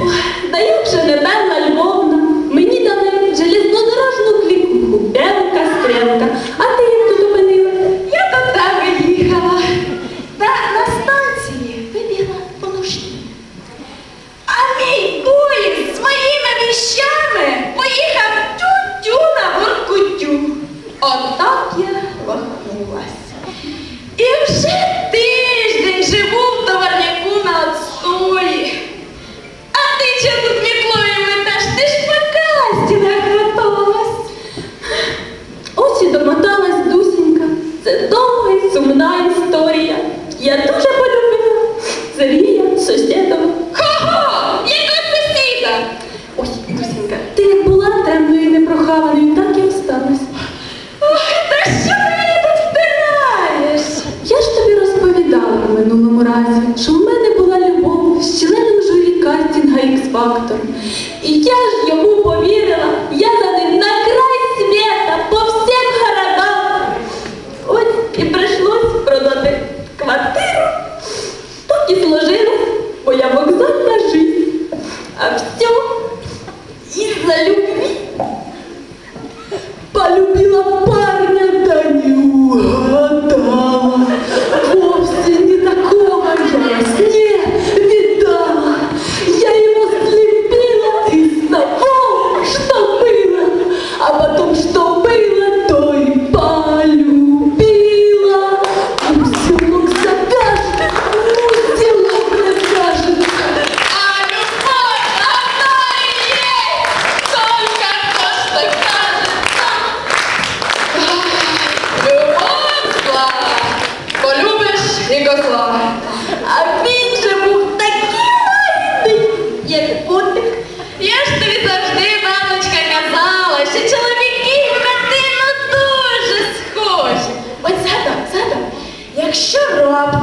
Ой, да як же мені дали железнодорожну кліпку, Девка, стрілка, а ти як тут опинила? Я до тебе їхала. Та на станції вибігла поношні. А мій поїзд з моїми віщами поїхав тю-тю на воркутю. Отак я лохнулась. І вже ти. В разі, що в мене була любов з членом журі кастінга X-Factor. І я ж йому повірила, я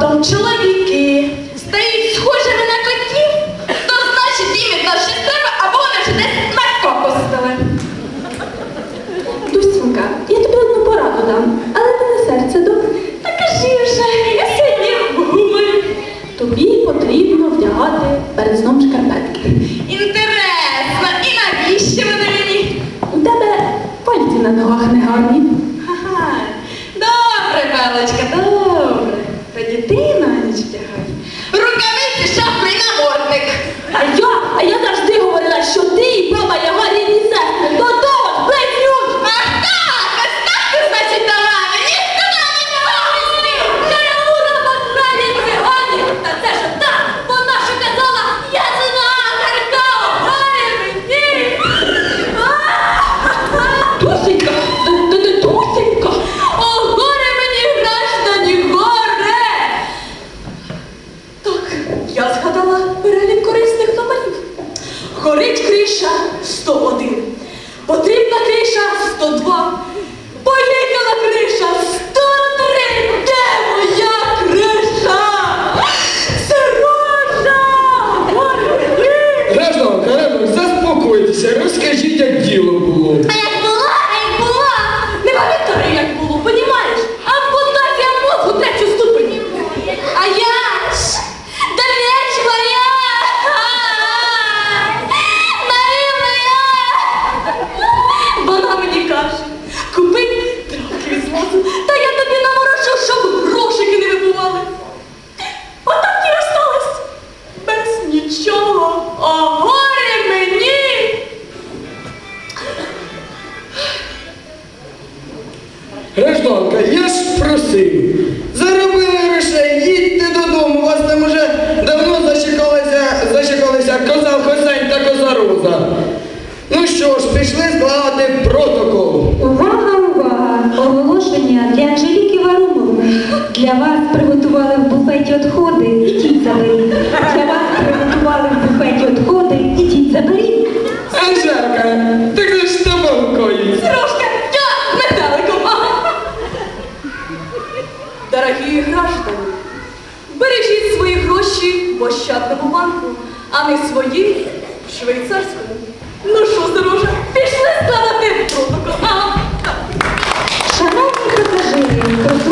раптом чоловіки стають схожими на котів, то значить їм відносно себе або вони вже десь накопостили. Дусінька, я тобі одну пораду дам, але ти на серце добре. Та кажи вже, я сьогодні в гуморі. Тобі потрібно вдягати перед сном шкарпетки. Інтересно, і навіщо вони мені? У тебе пальці на ногах не гарні. Ага. Добре, Белочка, добре. Ти на ніч вдягай. Рукавиці, шапку і намордник. А я, а я завжди говорила, що ти і баба Яга рідні сестри. До того, близнюк! Ах так, ось так ти, значить, до мене. Ніхто не повісти. Караула Богдані Цигані! Та це ж так, вона що казала, я знахарка, горе мені! Дусенька, ти ти Дусенька! О, горе мені, граждані, горе. Так, я згадала перелік корисних номерів. Горить криша 101. Потрібна криша 102. Горе мені. Гражданка, я ж просив. Заробили грошей, їдьте додому, вас там уже давно зачекалися, зачекалися коза Хосень та коза Роза. Ну що ж, пішли складати протокол. Увага, увага! Оголошення для Анжеліки Варумовни. Для вас приготували в буфеті відходи, ідіть заберіть. Для вас приготували в буфеті відходи, ідіть заберіть. Анжелка, це ж тобою коїть. Сережка, я недалеко. Дорогі граждани, бережіть свої гроші в Ощадному банку, а не свої в швейцарському. Ну що, дорожа, пішли складати